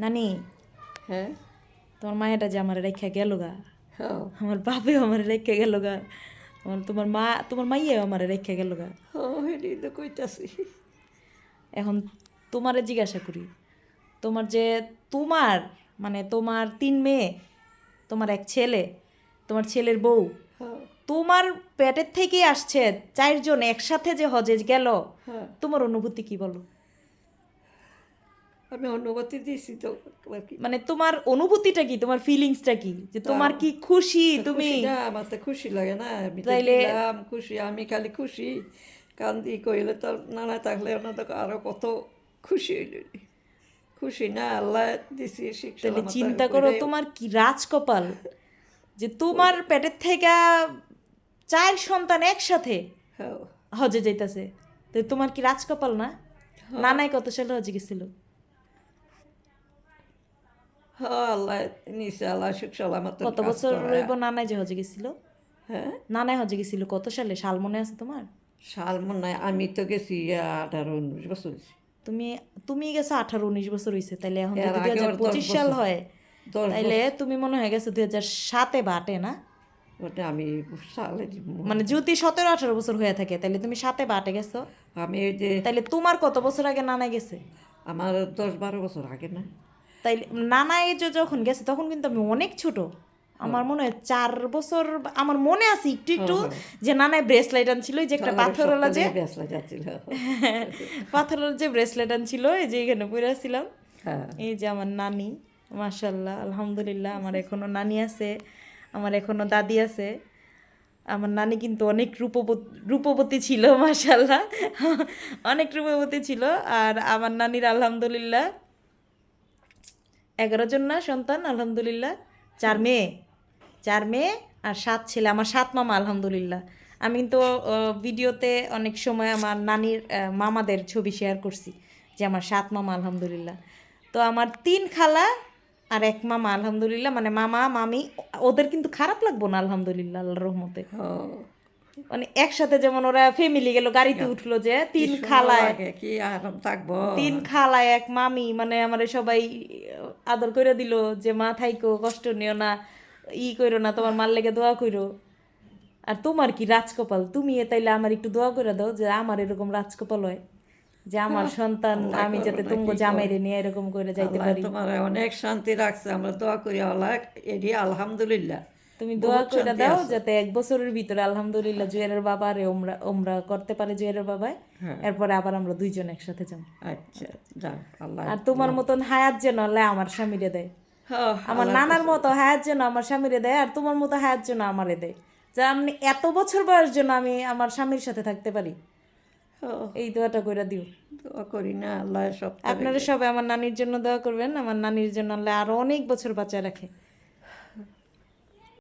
নানি? হ্যাঁ? তোমার মায়েরা যে আমার রেখে গেল গা। হ্যাঁ। আমার বাপেও আমার রেখে গেল গা। আমার তোমার মা তোমার মাইয়াও আমার রেখে গেল গা। হেডি তো কইতাছি। এখন তোমারে জিজ্ঞাসা করি তোমার যে তোমার মানে তোমার তিন মেয়ে তোমার এক ছেলে তোমার ছেলের বউ হ্যাঁ। তোমার পেটের থেকেই আসছে চারজন একসাথে যে হজে গেল। হ্যাঁ। তোমার অনুভূতি কি বলো? আমি অনুমতি দিয়েছি তো মানে তোমার অনুভূতিটা কি? তোমার ফিলিংসটা কি? যে তোমার কি খুশি? তুমি আমার তো খুশি লাগে না। আমি তাইলে- খুশি আমি খালি খুশি। কান্দি কইলে তো নানা থাকলে ওনা তো আরও কত খুশি হইল খুশি না আল্লাহ দিছি শিক্ষা তাহলে চিন্তা করো তোমার কি রাজকপাল? যে তোমার পেটের থেকে চার সন্তান একসাথে হ্যাঁ। হজে যাইতাছে। তো তোমার কি রাজকপাল না? নানাই কত সালে হজে গেছিল? হ্যাঁ আল্লাহ নিছে আল্লাহ সুখ সালামত কত বছর রইব নানাই যে হজে গেছিল? হ্যাঁ? নানাই হজে গেছিল কত সালে? সাল মনে আছে তোমার? সাল মনে হয় আমি তো গেছি আঠারো উনিশ বছর তুমি তুমি গেছো আঠারো উনিশ বছর হয়েছে তাইলে এখন যদি দুই হাজার পঁচিশ সাল হয় তুমি মনে হয় গেছো দুই হাজার সাতে বা আটে না? ওটা আমি মানে যদি সতেরো আঠারো বছর হয়ে থাকে তাহলে তুমি সাতে বা আটে গেছো। আমি ওই যে তাইলে তোমার কত বছর আগে নানা গেছে? আমার দশ বারো বছর আগে না। তাইলে নানা যে যখন গেছে তখন কিন্তু আমি অনেক ছোট। আমার মনে হয় চার বছর আমার মনে আছে একটু একটু যে নানায় ব্রেসলেট আনছিল যে একটা পাথরওয়ালা যে পাথরের যে ব্রেসলেট আনছিল এই যে এখানে পরে ছিলাম হ্যাঁ। এই যে আমার নানি মাশাল্লাহ আলহামদুলিল্লাহ আমার এখনও নানি আছে আমার এখনও দাদি আছে। আমার নানি কিন্তু অনেক রূপবতী রূপবতী ছিল মাশাল্লাহ অনেক রূপবতী ছিল আর আমার নানির আলহামদুলিল্লাহ এগারো জন না সন্তান আলহামদুলিল্লাহ। চার মেয়ে। চার মেয়ে আর সাত ছেলে। আমার সাত মামা আলহামদুলিল্লাহ। আমি কিন্তু ভিডিওতে অনেক সময় আমার নানির মামাদের ছবি শেয়ার করছি যে আমার সাত মামা আলহামদুলিল্লাহ। তো আমার তিন খালা আর এক মামা আলহামদুলিল্লাহ। মানে মামা মামি ওদের কিন্তু খারাপ লাগবো না আলহামদুলিল্লাহ আল্লাহর রহমতে। মানে একসাথে যেমন ওরা ফ্যামিলি গেল গাড়িতে উঠল যে তিন খালায় লাগে কি আরাম থাকব। তিন খালায় এক মামি মানে আমার সবাই আদর করে দিল যে মা থাইকো কষ্ট নিও না ই করো না তোমার মার লেগে দোয়া করো আর তোমার কি রাজকপাল? তুমি এ তাইলে আমার একটু দোয়া করে দাও যে আমার এরকম রাজকপাল হয় যে আমার সন্তান আমি যাতে তুমি জামাইরে নিয়ে এরকম করে যাইতে পারি। তোমার অনেক শান্তি রাখছে আমরা দোয়া করি আল্লাহ এটি আলহামদুলিল্লাহ। তুমি দোয়া করে দাও যাতে এক বছরের ভিতরে আলহামদুলিল্লাহ জুয়েলের বাবা আরে ওমরা ওমরা করতে পারে জুয়েলের বাবায়। হ্যাঁ। এরপরে আবার আমরা দুইজন একসাথে যাব। আচ্ছা আর তোমার মতন হায়াত যেন আল্লাহ আমার স্বামীরে দেয়। হ্যাঁ, আমার নানার মতো হায়াত যেন আমার স্বামীরে দেয় আর তোমার মতো হায়াত যেন আমারে দেয়। যে আমি এত বছর বয়স যেন আমি আমার স্বামীর সাথে থাকতে পারি। হ্যাঁ, এই দোয়াটা করে দিও। দোয়া করি না আল্লাহ সব আপনারা সবাই আমার নানির জন্য দোয়া করবেন আমার নানির জন্য আল্লাহ আরও অনেক বছর বাঁচায় রাখে।